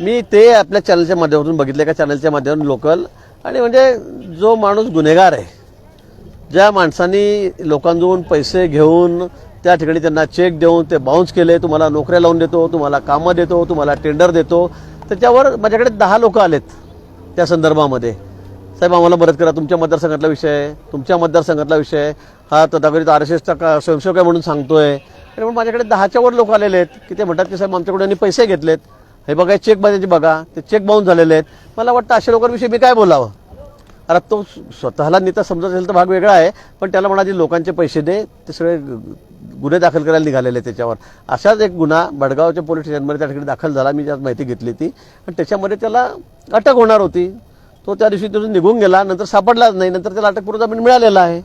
मी ते आपल्या चॅनलच्या माध्यमातून बघितले का चॅनलच्या माध्यमातून लोकल आणि म्हणजे जो माणूस गुन्हेगार आहे ज्या माणसांनी लोकांजवळून पैसे घेऊन त्या ठिकाणी त्यांना चेक देऊन ते बाउन्स केले तुम्हाला नोकऱ्या लावून देतो तुम्हाला कामं देतो तुम्हाला टेंडर देतो त्याच्यावर माझ्याकडे दहा लोक आलेत त्या संदर्भामध्ये. साहेब आम्हाला मदत करा तुमच्या मतदारसंघातला विषय आहे तुमच्या मतदारसंघातला विषय हा तथाकथित आर एस एसचा का स्वयंसेवक आहे म्हणून सांगतोय. आणि म्हणून माझ्याकडे दहाच्यावर लोक आलेले आहेत की ते म्हणतात की साहेब आमच्याकडे यांनी पैसे घेतलेत. हे बघा चेक माझ्याचे बघा. ते चेक बाउन्स झालेले आहेत. मला वाटतं अशा लोकांविषयी मी काय बोलावं? अरे तो स्वतःला नेता समजत असेल तर भाग वेगळा आहे पण त्याला म्हणाले लोकांचे पैसे दे ते सगळे गुन्हे दाखल करायला निघालेले आहेत त्याच्यावर. असाच एक गुन्हा बडगावच्या पोलीस स्टेशनमध्ये त्या ठिकाणी दाखल झाला. मी ज्यात माहिती घेतली ती. आणि त्याच्यामध्ये त्याला अटक होणार होती. तो त्या दिवशी तिथून निघून गेला. नंतर सापडलाच नाही. नंतर त्याला अटकपूर्व जामीन मिळालेला आहे.